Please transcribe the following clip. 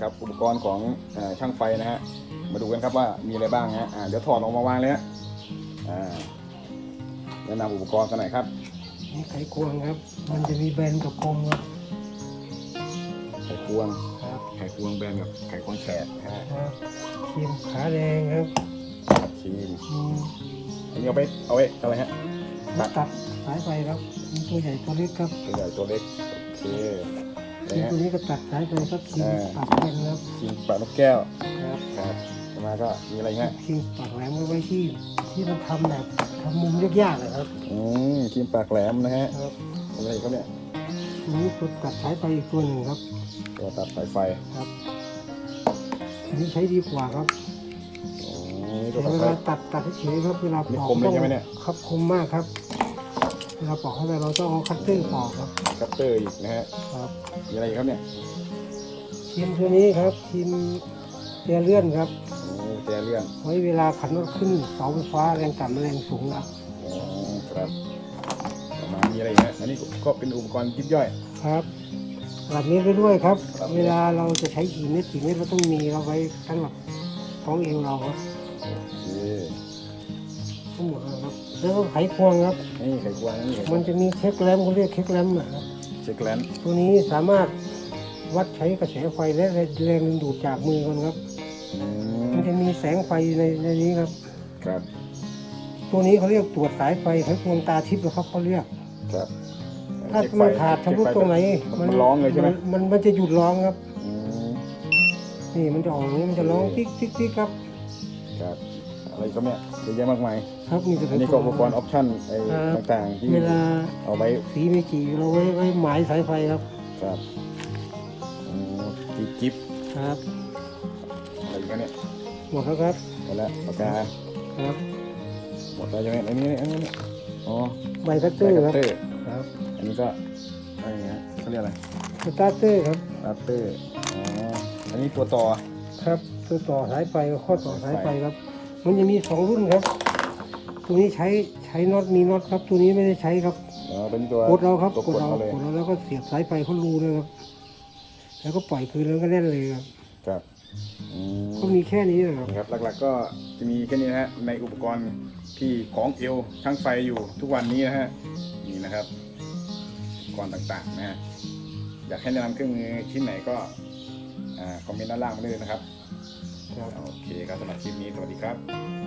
ครับอุปกรณ์ของเอ่อช่างไฟนะฮะมาดูกันครับว่ามีอะไรบ้างฮะอ่าเดี๋ยวถอดออกมาวางเลยฮะอ่าแนะนำอุปกรณ์กันหน่อยครับนี่ไขควงครับ มันจะมีแบนกับคมครับไขควงครับไขควงแบนกับไขควงแฉกนะฮะครับครีมขาแดงครับครีมมีอันนี้เอาไปเอาไว้อะไรฮะตัดตัดสายไฟครับมีตัวใหญ่ตัวเล็กครับตัวใหญ่ตัวเล็กโอเค อะไรมีฮะตัวนี้ก็ตัดสายไฟครับครีมอ่าปากแบนครับครีมปากนกแก้วครับครับต่อมาก็มีอะไรฮะครีมปากแหลมก็ไว้ที่ที่เราทำแบบทำมุมยากๆนะครับอืมครีมปากแหลมนะฮะครับอะไรอีกครับเนี่ยทีนี้ตัวตัดสายไฟอีกตัวหนึ่งครับตัวตัดสายไฟครับอันนี้ใช้ดีกว่าครับอ๋อนี่ตัวแต่ตัดเวไฟลาตัดตัดเฉยๆครับเวลาปนี่อกคมเลยใช่ไหมเนี่ยครับคมมากครับ เวลาปอกเข้าไปเราต้องเอาคัตเตอร์ปอกครับคัตเตอร์อีกนะฮะครับมีอะไรอีกครับเนี่ยครีมตัวนี้ครับครีมเตียเลื่อนครับโอ้แต่เลื่อนไว้เวลาขันรถขึ้นเสาไฟฟ้าแรงต่ำแรงสูงครับอ๋อครับต่อมามีอะไรอีกฮะอันนี้ก็เป็นอุปกรณ์ยิบย่อย ครับหลับเมตรไปด้วยครับหลับเมตรเวลาเราจะใช้กี่เมตรกี่เมตรเราต้องมีเราไว้สำหรับท้องเอวเราครับ โแล้วก็ไขควงครับ นี่ไขควงนี่ไขควมังนจะมีเช็คแรมเขาเรียกเช็คแรมนะครับเช็คแลนด์ตัวนี้สามารถวัดใช้กระแสไฟและแรงดึงดูดจากมือกันครับ อืมันมจะมีแสงไฟในในนี้ครับ ครับตัวนี้เขาเรียกตรวจสายไฟไขควงตาทิพย์นะครับเขาเรียก ครับถ้าเช็คไฟมันขาดชำรุดตรงไหนมันร้องเลยใช่ไหมนมันมันจะหยุดร้องครับ อืมนี่มันจะออกอย่างนี้มันจะร้องติ๊กติ๊กติ๊กครับ ครับ อะไรก็เนี่ยเยอะแยะมากมายครับมีแต่ไขอันนี้คก็วงอุปกรณ์ออปชั่นไอ้ครับต่างๆ ที่เวลาเอาไว้สีเมจิเราไว้ไว้หมายสายไฟครับครับอืมที่กิฟต์ครับอะไรอีกันเนี่ยหมดแล้วครับหมดแล้วปากกาครับหมดแล้วใช่ไหมอันนี้อันนี้อ๋อใบคัตเตอไดร์คัคตรับเตอร์ครับอันนี้ก็อะไรเงี้ยเขาเรียกอะไรสตาร์เตอร์ครับคัตเตอร์อ๋ออันนี้ตัวต่อครับตัวต่อสายไฟกับข้อต่อสายไฟครับ มันจะมีสองรุ่นครับ ตัวนี้ใช้ใช้น็อตมีน็อตครับ ตัวนี้ไม่ได้ใช้ครับอ๋อเป็นตัวกดเราครับตัวกกดดเราเอาเลยกดเราแล้วก็เสียบสายไฟเขารูเลยครับแล้วก็ปล่อยคืนแล้วก็แน่นเลยครับครับอืมก็มีแค่นี้นะครับนะครับ หลักๆก็จะมีแค่นี้นะฮะในอุปกรณ์ที่ของเอวช่างไฟอยู่ทุกวันนี้นะฮะนี่นะครับอุปกรณ์ต่างๆนะฮะอยากให้แนะนำเครื่องมือชิ้นไหนก็อ่าคอมเมนต์ด้านล่างมาได้เลยนะครับครับ โอเคครับสำหรับคลิปนี้สวัสดีครับ